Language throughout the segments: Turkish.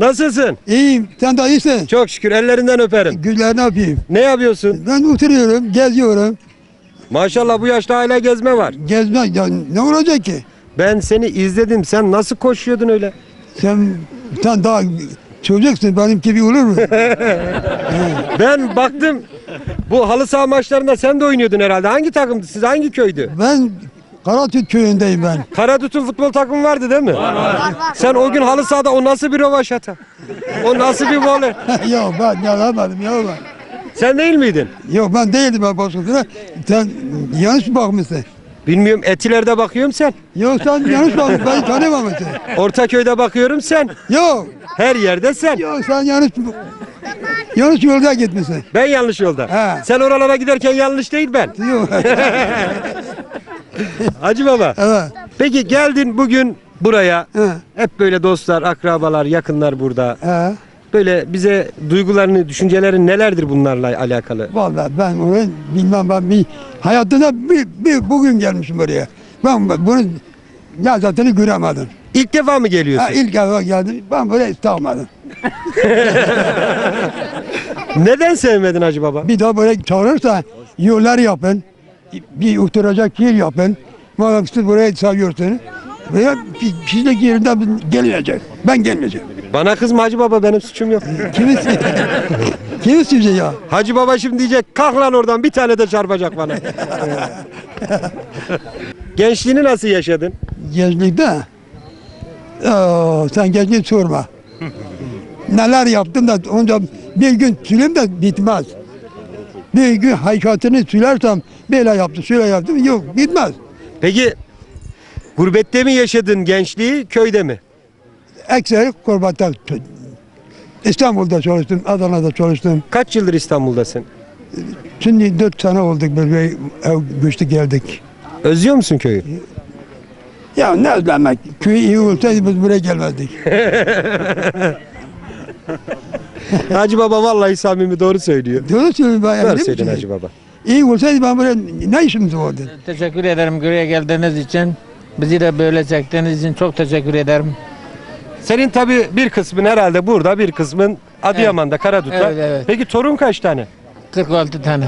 Nasılsın? İyiyim. Sen de iyisin. Çok şükür ellerinden öperim. Ne yapayım? Ne yapıyorsun? Ben oturuyorum, geziyorum. Maşallah bu yaşta hala gezme var. Gezme ya ne olacak ki? Ben seni izledim. Sen nasıl koşuyordun öyle? Sen sen daha çocuksun benim gibi olur mu? Ben baktım bu halı saha maçlarında sen de oynuyordun herhalde. Hangi takımdı siz? Hangi köydü? ben Karatürk köyündeyim ben. Karadut'un futbol takımı vardı değil mi? Var var. Sen o gün halı sahada o nasıl bir rövaşata? O nasıl bir voley? yok ben yapamadım ya ben. Sen değil miydin? Yok ben değildim ben başkasına. Sen yanlış mı bakmışsın? Bilmiyorum Etiler'de bakıyorum sen. Yok sen yanlış bakmışsın. Ben tanımamışsın. Ortaköy'de bakıyorum sen. Yok. Her yerde sen. Yok sen yanlış yanlış yolda gitmişsin. Ben yanlış yolda. He. Sen oralara giderken yanlış değil ben. Yok. Hacı baba. evet. Peki geldin bugün buraya. He. Hep böyle dostlar, akrabalar, yakınlar burada. He. Böyle bize duygularını, düşüncelerin nelerdir bunlarla alakalı? Vallahi ben onu bilmem ben bir hayatımda bir, bir bugün gelmişim buraya. Ben bunu yazatını göremedim. İlk defa mı geliyorsun? Ha, ilk defa geldim ben böyle istamadım. Neden sevmedin Hacı baba? Bir daha böyle çağırırsa yollar yapın. Bir oturacak yer yapın. Madem siz buraya seviyorsunuz. Veya pislik yerinden gelmeyecek. Ben gelmeyeceğim. Bana kızma Hacı baba benim suçum yok. Kimi Kimi sizce ya? Hacı baba şimdi diyecek kalk lan oradan bir tane de çarpacak bana. Gençliğini nasıl yaşadın? Gençlikte Oo, sen gençliği sorma. Neler yaptım da onca bir gün sülüm de bitmez. Bir gün hakikatini sülersem böyle yaptım, şöyle yaptım yok bitmez. Peki gurbette mi yaşadın gençliği, köyde mi? Ekseri kurbatta İstanbul'da çalıştım, Adana'da çalıştım. Kaç yıldır İstanbul'dasın? Şimdi dört sene olduk böyle ev göçtü geldik. Özlüyor musun köyü? Ya ne özlemek, köy iyi olsaydı biz buraya gelmezdik. Hacı baba vallahi samimi doğru söylüyor. Doğru söylüyorum ben. Doğru söyledin? Hacı baba. İyi olsaydı ben buraya ne işimiz vardı? Teşekkür ederim buraya geldiğiniz için. Bizi de böyle çektiğiniz için çok teşekkür ederim. Senin tabi bir kısmın herhalde burada, bir kısmın Adıyaman'da, Karadut'ta. Evet, evet. Peki torun kaç tane? 46 tane.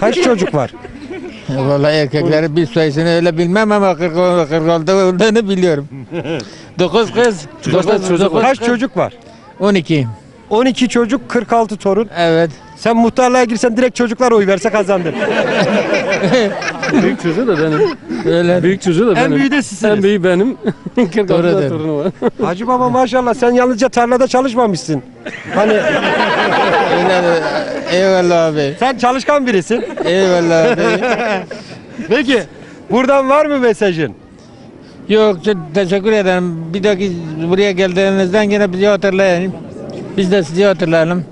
Kaç çocuk var? Vallahi erkekleri bir sayısını öyle bilmem ama 40, 46 olduğunu biliyorum. 9 kız. 9 çocuk Kaç çocuk var? 12. 12 çocuk, 46 torun. Evet. Sen muhtarlığa girsen direkt çocuklar oy verse kazandın. Büyük çocuğu da benim. Öyle. Büyük çocuğu da En benim. büyüğü de sizsiniz. En büyüğü benim. 46 Doğrudur. torunu var. Hacı baba maşallah sen yalnızca tarlada çalışmamışsın. Hani Öyle. Eyvallah abi. sen çalışkan birisin. Eyvallah abi. Peki buradan var mı mesajın? Yok çok teşekkür ederim. Bir dahaki buraya geldiğinizden yine bizi hatırlayın. Biz de sizi hatırlayalım.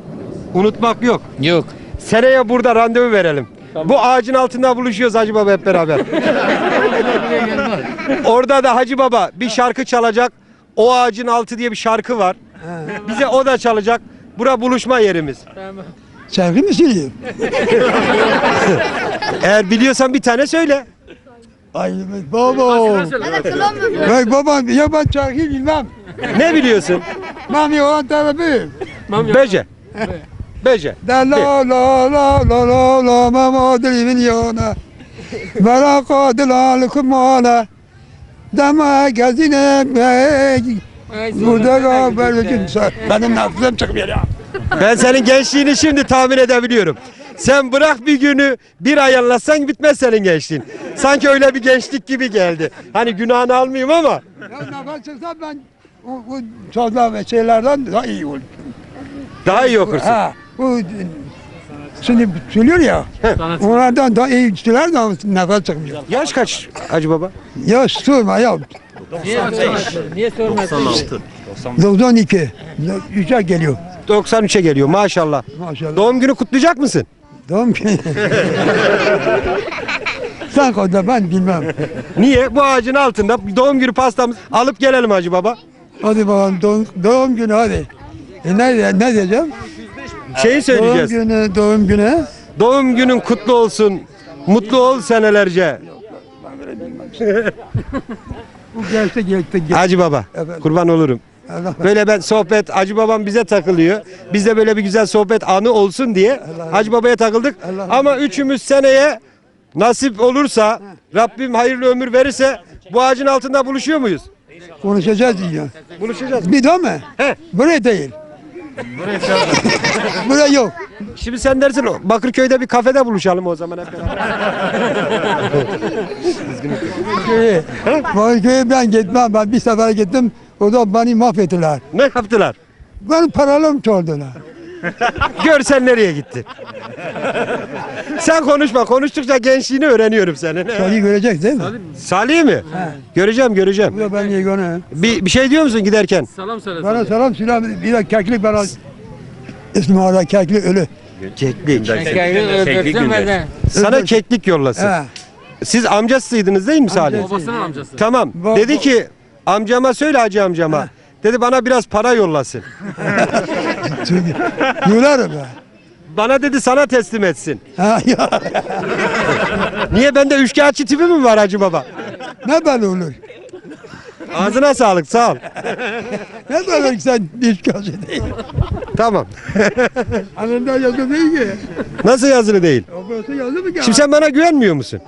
Unutmak yok. Yok. Seneye burada randevu verelim. Bu ağacın altında buluşuyoruz Hacı Baba hep beraber. Orada da Hacı Baba bir şarkı çalacak. O ağacın altı diye bir şarkı var. Bize o da çalacak. Bura buluşma yerimiz. Şarkı mı söyleyeyim? Eğer biliyorsan bir tane söyle. Ay baba. Vay baba ya ben şarkı bilmem. Ne biliyorsun? Mami olan tarafı. Bece. Bece. Da la la la la la la mama dilimin yana. Vela kadila kumala. Dama gezine Burada haber Benim nefsim çıkmıyor ya. Ben senin gençliğini şimdi tahmin edebiliyorum. Sen bırak bir günü bir ay anlatsan bitmez senin gençliğin. Sanki öyle bir gençlik gibi geldi. Hani günahını almayayım ama. Ya nefes çıksa ben o, o sözler ve şeylerden daha iyi olur. Daha iyi okursun. Ha, bu şimdi söylüyor ya. Onlardan daha iyi söyler de nefes çıkmıyor. Yaş kaç Hacı Baba? Ya sorma ya. Niye sormadın? 92. Üçe geliyor. 93'e geliyor maşallah. Maşallah. Doğum günü kutlayacak mısın? Doğum günü. Sen konuda ben bilmem. Niye? Bu ağacın altında doğum günü pastamız alıp gelelim Hacı Baba. Hadi bakalım doğum, doğum günü hadi. E ne, ne diyeceğim? Şeyi Doğum söyleyeceğiz. günü, doğum günü. Doğum günün kutlu olsun. Mutlu ol senelerce. Bu gelse geldi. geldi. Hacı Baba Efendim? kurban olurum. Böyle ben sohbet Hacı babam bize takılıyor. Biz de böyle bir güzel sohbet anı olsun diye Hacı babaya takıldık. Ama üçümüz seneye nasip olursa Rabbim hayırlı ömür verirse bu ağacın altında buluşuyor muyuz? konuşacağız diyor. Buluşacağız. Bir daha mı? He. Buraya değil. Buraya yok. Şimdi sen dersin Bakırköy'de bir kafede buluşalım o zaman hep beraber. Köyü. Bakırköy'e ben gitmem. Ben bir sefer gittim. O da beni mahvettiler. ne yaptılar? Benim paralarımı çaldılar. Görsen nereye gitti? sen konuşma. Konuştukça gençliğini öğreniyorum senin. Seni görecek değil mi? Salih mi? Göreceğim göreceğim. Bu da ben yegane. Bir, bir şey diyor musun giderken? Selam söyle. Bana selam selam. Bir de keklik bana. İsmi hala keklik ölü. Keklik. Öldürsün beni. Sana keklik yollasın. He. Siz amcasıydınız değil mi Salih? Babasının amcası. Tamam. Baba- Dedi ki amcama söyle hacı amcama. Dedi bana biraz para yollasın. Çünkü Gülerim ben. Bana dedi sana teslim etsin. Ha, ya. Niye bende üçkağıtçı tipi mi var hacı baba? Ne böyle olur? Ağzına sağlık sağ ol. Ne ki sen kaşı değil. Tamam. Anında yazı değil ki. Nasıl yazılı değil? O burası yazı mı ki? Şimdi sen bana güvenmiyor musun?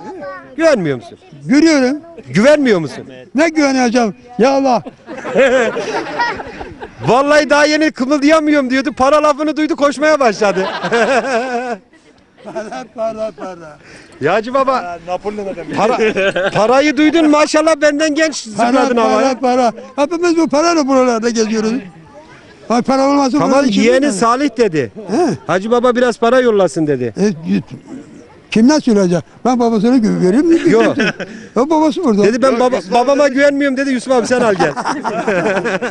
Güvenmiyor musun? Görüyorum. Güvenmiyor musun? Ne güveneceğim? Ya Allah. Vallahi daha yeni kımıldayamıyorum diyordu. Para lafını duydu koşmaya başladı. Para para para. Ya Hacı baba. Para, parayı duydun maşallah benden genç Para zıpladın para havaya. para. Hepimiz bu parayla buralarda geziyoruz. Ay para olmasa Tamam kim yeğeni? Salih dedi. He. Hacı baba biraz para yollasın dedi. E, Kimden söyleyecek? Ben babasına gü- vereyim mi? Yok. O babası burada. Dedi ben baba, babama güvenmiyorum dedi Yusuf abi sen al gel.